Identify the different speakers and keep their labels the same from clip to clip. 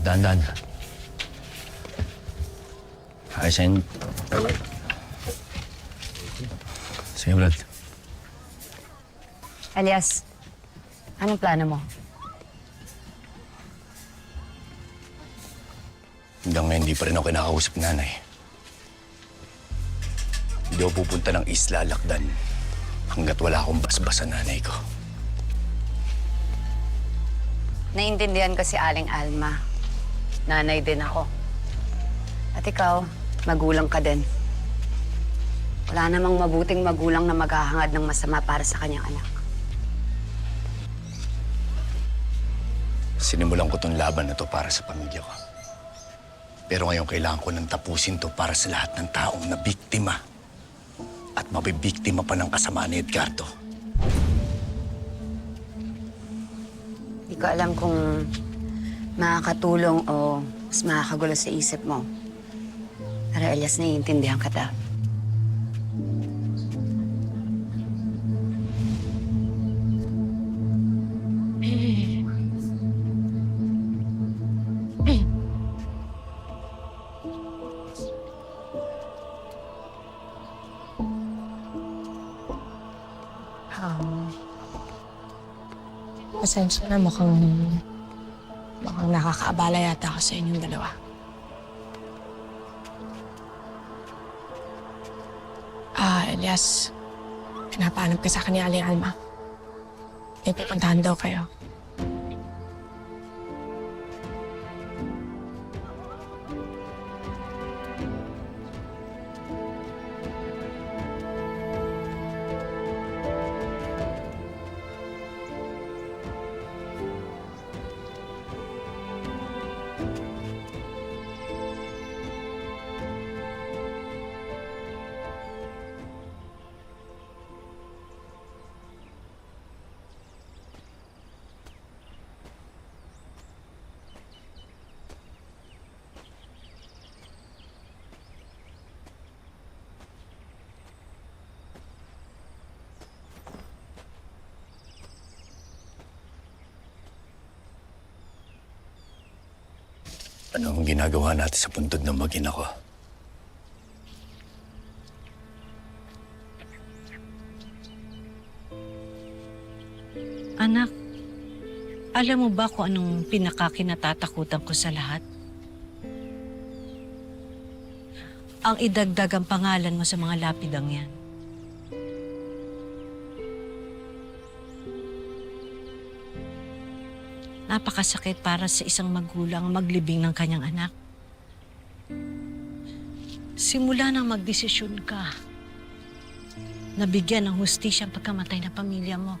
Speaker 1: Dahan-dahan. Ayos yan. Sige, Brad.
Speaker 2: Elias, anong plano mo?
Speaker 1: Hanggang ngayon, hindi pa rin ako kinakausap ni nanay. Hindi ako pupunta ng isla lakdan hanggat wala akong basbas sa nanay ko.
Speaker 2: Naiintindihan ko si Aling Alma. Nanay din ako. At ikaw, magulang ka din. Wala namang mabuting magulang na maghahangad ng masama para sa kanyang anak.
Speaker 1: Sinimulan ko tong laban na to para sa pamilya ko. Pero ngayon kailangan ko nang tapusin to para sa lahat ng taong na biktima. At mabibiktima pa ng kasama ni Edgardo.
Speaker 2: Hindi ko alam kung makakatulong o mas makakagulo sa isip mo. Pero Elias, naiintindihan kita.
Speaker 3: Um, pasensya na, mukhang, mukhang nakakaabala yata ako sa inyong dalawa. Ah, Elias, pinapaanap ka sa akin ni Aling Alma. May pupuntahan daw kayo.
Speaker 1: Ano ang ginagawa natin sa puntod ng magina ko?
Speaker 4: Anak, alam mo ba kung anong pinakakinatatakutan ko sa lahat? Ang idagdag ang pangalan mo sa mga lapidang yan. Napakasakit para sa isang magulang maglibing ng kanyang anak. Simula nang magdesisyon ka, nabigyan ng hustisya ang pagkamatay ng pamilya mo.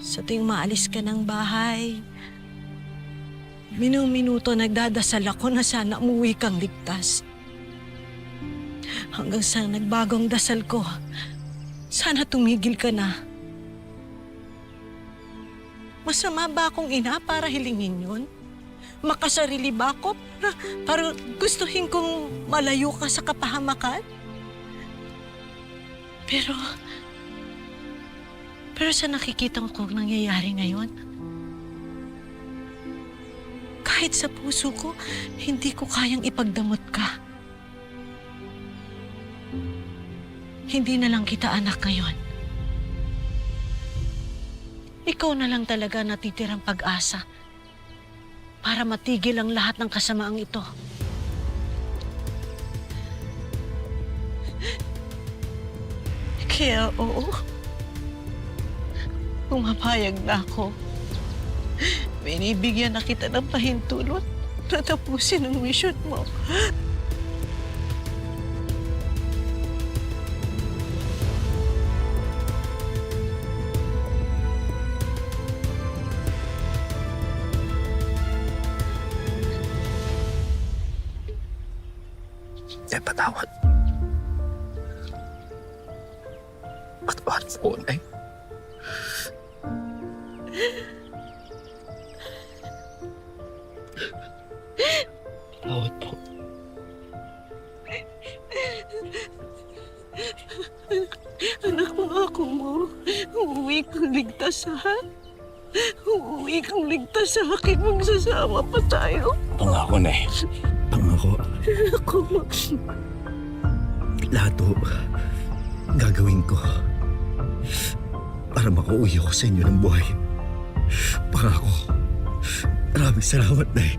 Speaker 4: Sa tuwing maalis ka ng bahay, minuminuto nagdadasal ako na sana umuwi kang ligtas. Hanggang sa nagbagong dasal ko, sana tumigil ka na. Masama ba akong ina para hilingin yun? Makasarili ba ako para, gustuhin kong malayo ka sa kapahamakan? Pero, pero sa nakikita ko kung nangyayari ngayon, kahit sa puso ko, hindi ko kayang ipagdamot ka. Hindi na lang kita anak ngayon. Ikaw na lang talaga natitirang pag-asa para matigil ang lahat ng kasamaang ito. Kaya oo, pumapayag na ako. Binibigyan na kita ng pahintulot na tapusin ang mission mo.
Speaker 1: Eh, patawad. Patawad po, Nay. Patawad po.
Speaker 4: Anak mo ako mo, uuwi kang ligtas ha? uuwi kang ligtas sa akin, magsasama pa tayo.
Speaker 1: Pangako na eh. Pangako.
Speaker 4: Ako,
Speaker 1: Lahat ho, gagawin ko para makauwi ako sa inyo ng buhay. Pangako. Maraming salamat na eh.